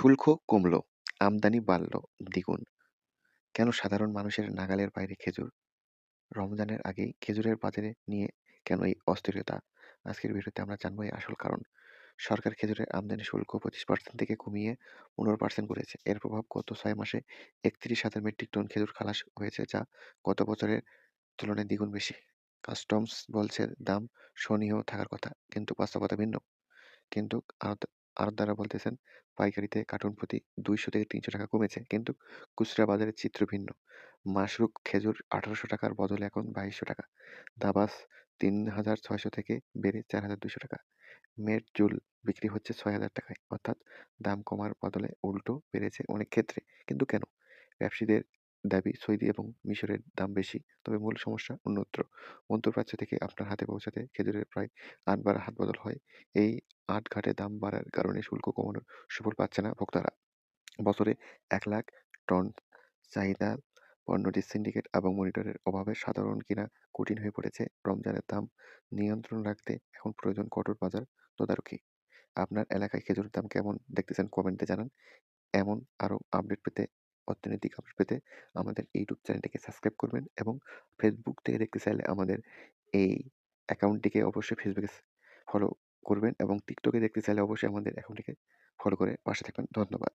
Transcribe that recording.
শুল্ক কমল, আমদানি বাড়ল দ্বিগুণ, কেন সাধারণ মানুষের নাগালের বাইরে খেজুর? রমজানের আগেই খেজুরের বাজারে নিয়ে কেন এই অস্থিরতা? আজকের ভিডিওতে আমরা জানব এই আসল কারণ। সরকার খেজুরের আমদানি শুল্ক পঁচিশ পার্সেন্ট থেকে কমিয়ে পনেরো পার্সেন্ট করেছে। এর প্রভাব গত ছয় মাসে একত্রিশ হাজার মেট্রিক টন খেজুর খালাস হয়েছে, যা গত বছরের তুলনায় দ্বিগুণ বেশি। কাস্টমস বলছে দাম সহনীয় থাকার কথা, কিন্তু বাস্তবতা ভিন্ন। কিন্তু আড়তদাররা বলতেছেন পাইকারিতে কার্টন প্রতি দুইশো থেকে তিনশো টাকা কমেছে, কিন্তু খুচরা বাজারের চিত্র ভিন্ন। মাশরুক খেজুর আঠারোশো টাকার বদলে এখন বাইশশো টাকা। দাবাস তিন হাজার ছয়শো থেকে বেড়ে চার হাজার দুশো টাকা। মেট জুল বিক্রি হচ্ছে ছয় হাজার টাকায়, অর্থাৎ দাম কমার বদলে উল্টো বেড়েছে অনেক ক্ষেত্রে। কিন্তু কেন? ব্যবসায়ীদের দাবি সৌদি এবং মিশরের দাম বেশি, তবে মূল সমস্যা অন্যত্র। মধ্যপ্রাচ্য থেকে আপনার হাতে পৌঁছাতে খেজুরের প্রায় আটবার হাত বদল হয়। এই আট ঘাটে দাম বাড়ার কারণে শুল্ক কমানোর সুফল পাচ্ছে না ভোক্তারা। বছরে এক লাখ টন চাহিদা পণ্যটির সিন্ডিকেট এবং মনিটরের অভাবে সাধারণ কিনা কঠিন হয়ে পড়েছে। রমজানের দাম নিয়ন্ত্রণ রাখতে এখন প্রয়োজন কঠোর বাজার তদারকি। আপনার এলাকায় খেজুরের দাম কেমন দেখতেছেন কমেন্টে জানান। এমন আরও আপডেট পেতে অর্থনৈতিক আপডেট পেতে আমাদের ইউটিউব চ্যানেলটিকে সাবস্ক্রাইব করবেন এবং ফেসবুক থেকে দেখতে চাইলে আমাদের এই অ্যাকাউন্টটিকে অবশ্যই ফেসবুকে ফলো করবেন এবং টিকটকে দেখতে চাইলে অবশ্যই আমাদের অ্যাকাউন্টটিকে ফলো করে পাশে থাকবেন। ধন্যবাদ।